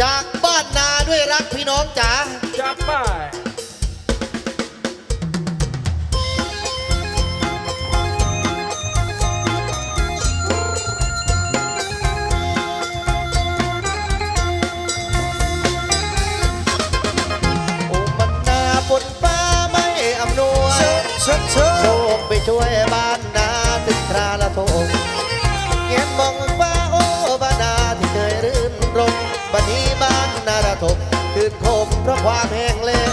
จากบ้านนาด้วยรักพี่น้องจ๋าจับไปโอ้มันนาฝนฟ้าไม่อำนวย เชิญเชิญโชคไปช่วยบ้านนาถึงคราละโทมเงียบมอง ราะความแห้งแล้ง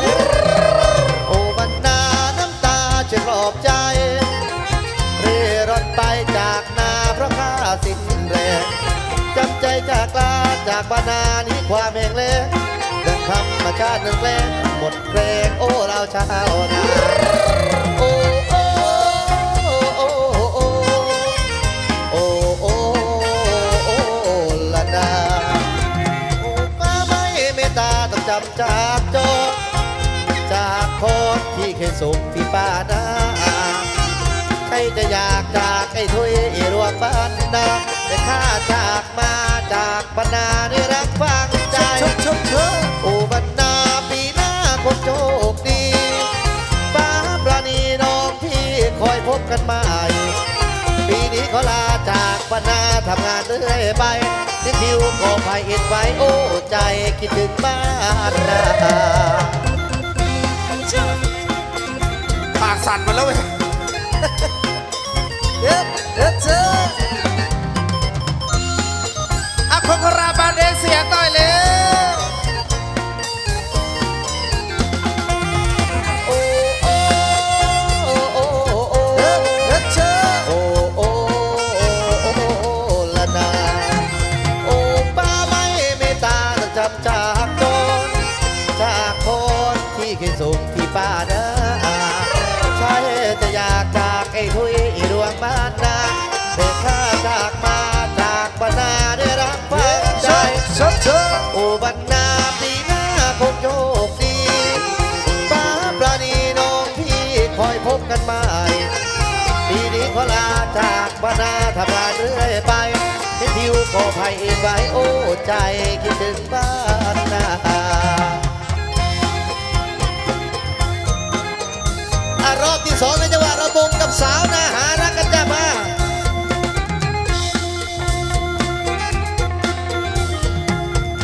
โอ้บ้านนาน้ำตาจะรอบใจ เร่ร่อนไปจากนาเพราะข้าสิ้นแรงจำใจจากลาจากบ้านนานี้ความแห้งแล้งดังธรรมชาติหนึ่งแรงหมดแรงโอ้เราชาวนา จำจากจอจากโคนที่เคยส่งที่ป้านาใครจะอยากจากไอ้ทุยรวมบ้านนาแต่ข้าจากมาจากบรรณาด้วยรักฟังใจชิญเชิญเชิญโอ้บรรดาปีหน้าคนโชคดีฟ้าประนีน้องพี่คอยพบกันม่ปี นี้ขอลาจากบรรณาทำงานเรื่อยไปนิทิวก็ภายอินไว้โอ้ใจคิดถึงบ้านนาปากสั่นหมาแล้วเว้ยเด็ดเด็ดเชิญอะคนคราบาเดเสียต่อยเลย ตาต้องจากโจนจากคนที่เคยส่งที่ป้านาใช่จะอยากจากไอ้ทุยดวงบ้านนาแต่ข้าจากมาจากบรรณาได้รับฟังใจชิญเชิญโอ้บรรณาปีหน้าคงโชคดีป้าประนีน้องพี่คอยพบกันใหม่ปีนี้ขอลาจากบรรณาทำงานเรื่อยไปเห็นทิวก็ภัยไว้โอ้ใจคิดถึง รอบที่สองในจังหวะ